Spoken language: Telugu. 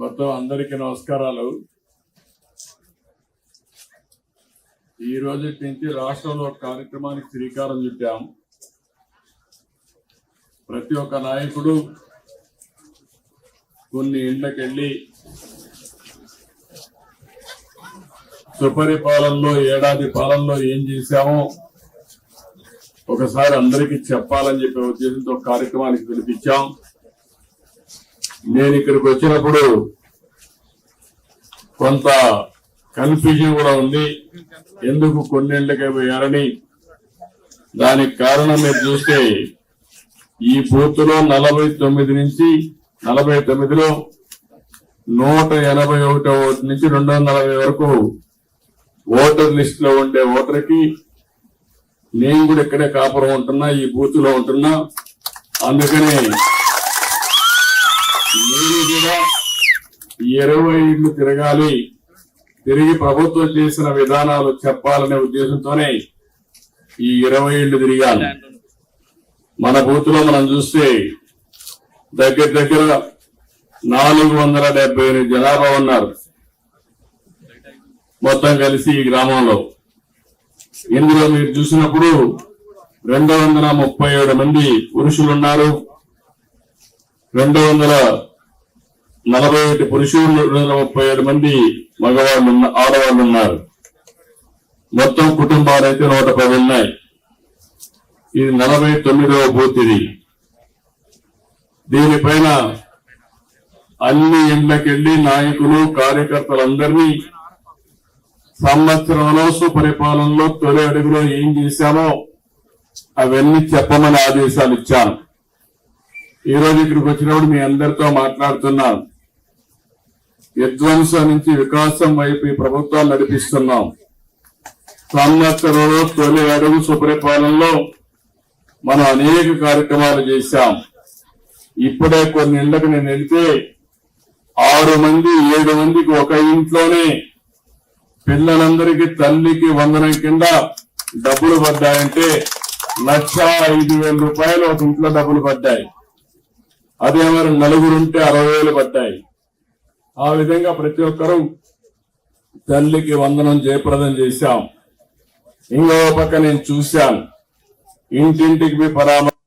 మొత్తం అందరికీ నమస్కారాలు. ఈ రోజు నుంచి రాష్ట్రంలో కార్యక్రమానికి శ్రీకారం చుట్టాం. ప్రతి ఒక్క నాయకుడు కొన్ని ఇళ్ళకెళ్ళి సుపరిపాలనలో ఏడాది పాలనలో ఏం చేశామో ఒకసారి అందరికీ చెప్పాలని చెప్పే ఉద్దేశంతో కార్యక్రమానికి పిలిపించాం. నేను ఇక్కడికి వచ్చినప్పుడు కొంత కన్ఫ్యూజన్ కూడా ఉంది. ఎందుకు కొన్నేళ్ళకే పోయారని? దానికి కారణం మీరు చూస్తే ఈ బూత్లో నలభై తొమ్మిది నుంచి నలభై తొమ్మిదిలో నూట ఎనభై ఒకటో ఓటు నుంచి రెండు వందల నలభై వరకు ఓటర్ లిస్ట్లో ఉండే ఓటర్కి నేను కూడా ఇక్కడే కాపురం ఉంటున్నా ఈ బూత్లో ఉంటున్నా. అందుకని కూడా ఇరవై ఇళ్ళు తిరగాలి. తిరిగి ప్రభుత్వం చేసిన విధానాలు చెప్పాలనే ఉద్దేశంతోనే ఈ ఇరవై ఇళ్ళు తిరిగాను మన బూత్లో మనం చూస్తే దగ్గర దగ్గర నాలుగు వందల డెబ్బై ఎనిమిది జనాభా ఉన్నారు. మొత్తం కలిసి ఈ గ్రామంలో. ఇందులో మీరు చూసినప్పుడు రెండు వందల ముప్పై ఏడు మంది పురుషులు ఉన్నారు రెండు వందల నలభై ఒకటి పురుషులు రెండు వందల ముప్పై ఏడు మంది మగవాళ్ళు ఉన్న ఆడవాళ్ళు ఉన్నారు. మొత్తం కుటుంబాలు అయితే నూట పది ఉన్నాయి. ఇది నలభై తొమ్మిదవ బూతిది. దీనిపైన అన్ని ఇళ్ళకెళ్ళి నాయకులు కార్యకర్తలందరినీ సంవత్సరంలో సుపరిపాలనలో తొలి అడుగులో ఏం చేశామో అవన్నీ చెప్పమని ఆదేశాలు ఇచ్చాను. ఈ రోజు ఇక్కడికి వచ్చినప్పుడు మీ అందరితో మాట్లాడుతున్నాం. విధ్వంసం నుంచి వికాసం వైపు ఈ ప్రభుత్వాలు నడిపిస్తున్నాం. సంవత్సరంలో తొలి అడుగు సుపరిపాలనలో మనం అనేక కార్యక్రమాలు చేశాం. ఇప్పుడే కొన్ని ఇళ్ళకు నేను వెళ్తే ఆరు మంది ఏడు మందికి ఒక ఇంట్లోనే పిల్లలందరికీ తల్లికి వందనం కింద డబ్బులు పడ్డాయంటే లక్ష ఐదు వేల రూపాయలు ఒక ఇంట్లో డబ్బులు పడ్డాయి. అదే మరి నలుగురుంటే అరవై వేలు పడ్డాయి. ఆ విధంగా ప్రతి ఒక్కరూ తల్లికి వందనం జయప్రదం చేశాం. ఇంకో పక్క నేను చూశాను. ఇంటింటికి పోయి పరామర్శ